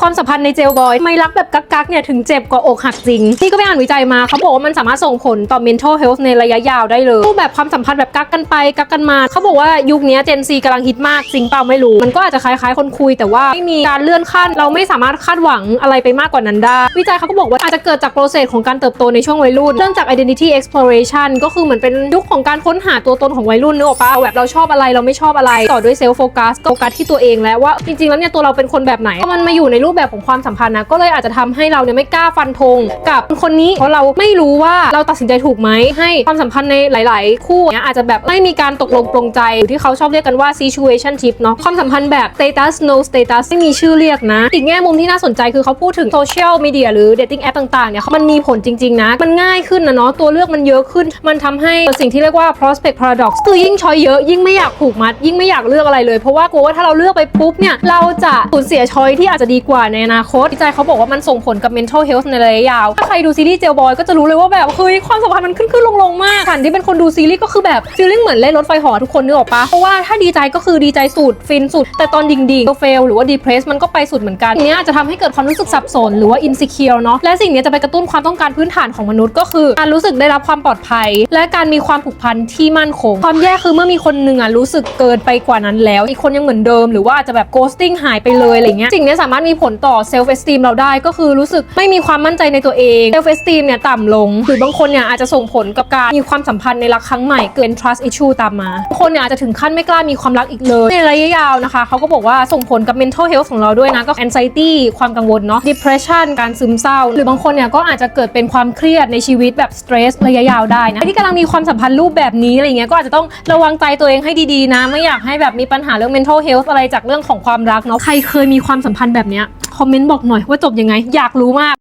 ความสัมพันธ์ในเจลบอย ไม่รักแบบกักๆเนี่ยถึงเจ็บกว่าอกหักจริง นี่ก็ไปอ่านวิจัยมาเขาบอกว่ามันสามารถส่งผลต่อ mental health ในระยะยาวได้เลยรูปแบบความสัมพันธ์แบบกักกันไปกักกันมาเขาบอกว่ายุคนี้เจนซีกำลังฮิตมากจริงเปล่าไม่รู้ มันก็อาจจะคล้ายๆ คนคุยแต่ว่าไม่มีการเลื่อนขั้น เราไม่สามารถคาดหวังอะไรไปมากกว่านั้นได้ วิจัยเขาก็บอกว่าอาจจะเกิดจากโปรเซสของการเติบโตในช่วงวัยรุ่นเริ่มจาก identity exploration ก็คือเหมือนเป็นยุคของการค้นหาตัวตนของวัยรุ่นเนกอะปะแบบเราชอบอะไรเราไม่ชอบอะไรต่อด้วย self focus โฟกัสที่ตัวเองแล้วว่าจริงๆแล้วเนี่ยตัวเราเป็นคนแบบไหนพอมันมาอยู่ในรููปแบบของความสัมพันธ์นะก็เลยอาจจะทำให้เราเนี่ยไม่กล้าฟันธงกับคนนี้เพราะเราไม่รู้ว่าเราตัดสินใจถูกไหมให้ความสัมพันธ์ในหลาย ๆ คู่เนี่ยอาจจะแบบไม่มีการตกลงปรงใจหรือที่เขาชอบเรียกกันว่า situationship เนาะความสัมพันธ์แบบ status no status ไม่มีชื่อเรียกนะ อีกแง่มุมที่น่าสนใจคือเขาพูดถึง social media หรือ dating app ต่าง ๆ เนี่ยมันมีผลจริง ๆ นะ มันง่ายขึ้นนะเนาะตัวเลือกมันเยอะขึ้น มันทำให้สิ่งที่เรียกว่า prospect paradox คือยิ่งช้อยเยอะยิ่งไม่อยากผูกมัด ยิ่งไม่อยากเลือกอะไรเลยเพราะว่ากลัวว่าถ้าเราเลือกไปปุ๊บเนี่ยเราจะสูญเสียช้อยที่อาจจะดีกว่าในอนาคตวิจัยเขาบอกว่ามันส่งผลกับ mental health ในระยะยาว ถ้าใครดูซีรีส์เจลบอยก็จะรู้เลยว่าแบบเฮ้ยความสัมพันธ์มันขึ้นขึ้นลงลงมากฉันที่เป็นคนดูซีรีส์ก็คือแบบฟีลลิ่งเหมือนเล่นรถไฟหอทุกคนนึกออกปะเพราะว่าถ้าดีใจก็คือดีใจสุดฟินสุด แต่ตอนดิ่งดิ่งเฟลหรือว่า depress มันก็ไปสุดเหมือนกันเนี้ยจะทำให้เกิดความรู้สึกสับสนหรือว่า insecure เนาะและสิ่งนี้จะไปกระตุ้นความต้องการพื้นฐานของมนุษย์ก็คือการรู้สึกได้รับความปลอดภัย และการมีความผูกพันที่มั่นคง ความแย่คือเมื่อมีคนหนึ่งอะรู้สึกเกินไปกว่านั้นแล้ว อีกคนยังเหมือนเดิมหรือว่าอาจจะแบบ ghosting หายไปเลยอะไรเงี้ยสิ่งนี้สามารถมีผลต่อ self esteem เราได้ก็คือรู้สึกไม่มีความมั่นใจในตัวเอง self esteem เนี่ยต่ำลงหรือบางคนเนี่ยอาจจะส่งผลกับการมีความสัมพันธ์ในรักครั้งใหม่เกิด trust issue ตามมาบางคนเนี่ยอาจจะถึงขั้นไม่กล้ามีความรักอีกเลยในระยะยาวนะคะเขาก็บอกว่าส่งผลกับ mental health ของเราด้วยนะก็ anxiety ความกังวลเนาะ depression การซึมเศร้า หรือบางคนเนี่ยก็อาจจะเกิดเป็นความเครียดในชีวิตแบบ stress ระยะยาวได้นะที่กำลังมีความสัมพันธ์รูปแบบนี้อะไรเงี้ยก็อาจจะต้องระวังใจตัวเองให้ดีๆนะ ไม่อยากให้แบบมีปัญหาเรื่อง mental health อะไรจากเรื่องของความรักเนาะใครเคยมีความสัมพันธ์แบบเนี้ยคอมเมนต์บอกหน่อยว่าจบยังไง อยากรู้มาก